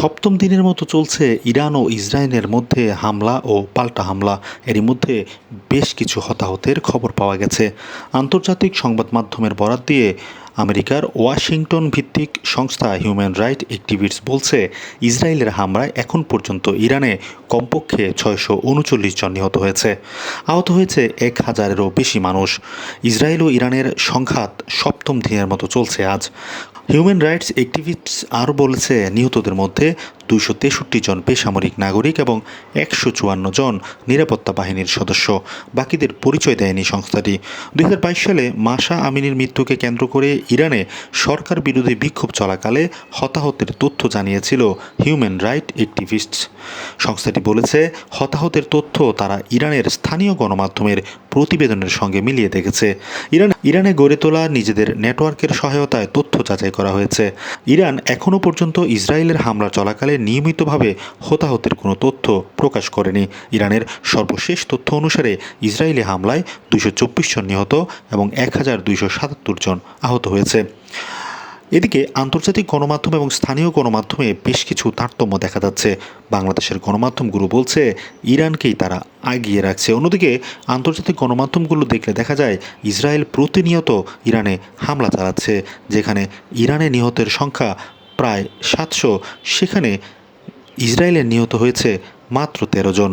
সপ্তম দিনের মতো চলছে ইরান ও ইসরায়েলের মধ্যে হামলা ও পাল্টা হামলা। এরই মধ্যে বেশ কিছু হতাহতের খবর পাওয়া গেছে। আন্তর্জাতিক সংবাদ মাধ্যমের বরাত দিয়ে আমেরিকার ওয়াশিংটন ভিত্তিক সংস্থা হিউম্যান রাইট অ্যাক্টিভিস্ট বলছে, ইসরায়েলের হামলায় এখন পর্যন্ত ইরানে কমপক্ষে ছয়শো উনচল্লিশ জন নিহত হয়েছে। আহত হয়েছে এক হাজারেরও বেশি মানুষ। ইসরায়েল ও ইরানের সংঘাত সপ্তম দিনের মতো চলছে আজ। হিউম্যান রাইটস অ্যাক্টিভিস্ট আরও বলেছে, নিহতদের মধ্যে দুইশো তেষট্টি জন বেসামরিক নাগরিক এবং একশো চুয়ান্ন জন নিরাপত্তা বাহিনীর সদস্য। বাকিদের পরিচয় দেয়নি সংস্থাটি। দুই হাজার বাইশ সালে মাসা আমিনের মৃত্যুকে কেন্দ্র করে ইরানে সরকার বিরোধী বিক্ষোভ চলাকালে হতাহতের তথ্য জানিয়েছিল হিউম্যান রাইট অ্যাক্টিভিস্টস সংস্থাটি বলেছে, হতাহতের তথ্য তারা ইরানের স্থানীয় গণমাধ্যমের প্রতিবেদনের সঙ্গে মিলিয়ে দেখেছে। ইরান ইরানে গড়ে তোলা নিজেদের নেটওয়ার্কের সহায়তায় তথ্য যাচাই করা হয়েছে। ইরান এখনও পর্যন্ত ইসরায়েলের হামলা চলাকালে নিয়মিতভাবে হতাহতের কোনো তথ্য প্রকাশ করেনি। ইরানের সর্বশেষ তথ্য অনুসারে ইসরায়েলি হামলায় দুশো চব্বিশ জন নিহত এবং এক হাজার দুইশো সাতাত্তর জন আহত হয়েছে। এদিকে আন্তর্জাতিক গণমাধ্যম এবং স্থানীয় গণমাধ্যমে বেশ কিছু তারতম্য দেখা যাচ্ছে। বাংলাদেশের গণমাধ্যমগুলো বলছে, ইরানকেই তারা আগিয়ে রাখছে। অন্যদিকে আন্তর্জাতিক গণমাধ্যমগুলো দেখলে দেখা যায়, ইসরায়েল প্রতিনিয়ত ইরানে হামলা চালাচ্ছে, যেখানে ইরানে নিহতের সংখ্যা প্রায় সাতশো সেখানে ইসরায়েলের নিহত হয়েছে মাত্র তেরো জন।